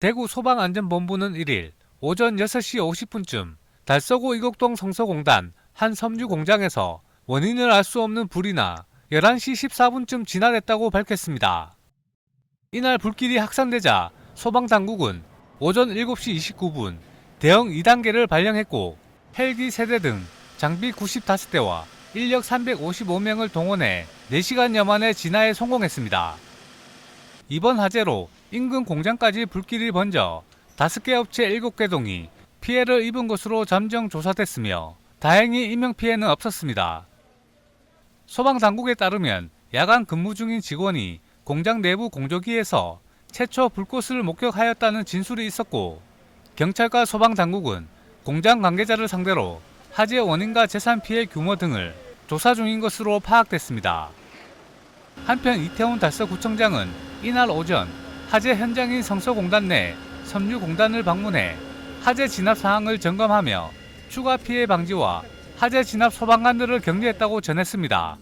대구 소방안전본부는 1일 오전 6시 50분쯤 달서구 이곡동 성서공단 한 섬유 공장에서 원인을 알 수 없는 불이 나 11시 14분쯤 진화됐다고 밝혔습니다. 이날 불길이 확산되자 소방당국은 오전 7시 29분 대응 2단계를 발령했고 헬기 세대 등 장비 95대와 인력 355명을 동원해 4시간여 만에 진화에 성공했습니다. 이번 화재로 인근 공장까지 불길이 번져 5개 업체 7개 동이 피해를 입은 것으로 잠정 조사됐으며 다행히 인명피해는 없었습니다. 소방당국에 따르면 야간 근무 중인 직원이 공장 내부 공조기에서 최초 불꽃을 목격하였다는 진술이 있었고 경찰과 소방당국은 공장 관계자를 상대로 화재 원인과 재산 피해 규모 등을 조사 중인 것으로 파악됐습니다. 한편 이태원 달서구청장은 이날 오전 화재 현장인 성소공단 내 섬유공단을 방문해 화재 진압 사항을 점검하며 추가 피해 방지와 화재 진압 소방관들을 격려했다고 전했습니다.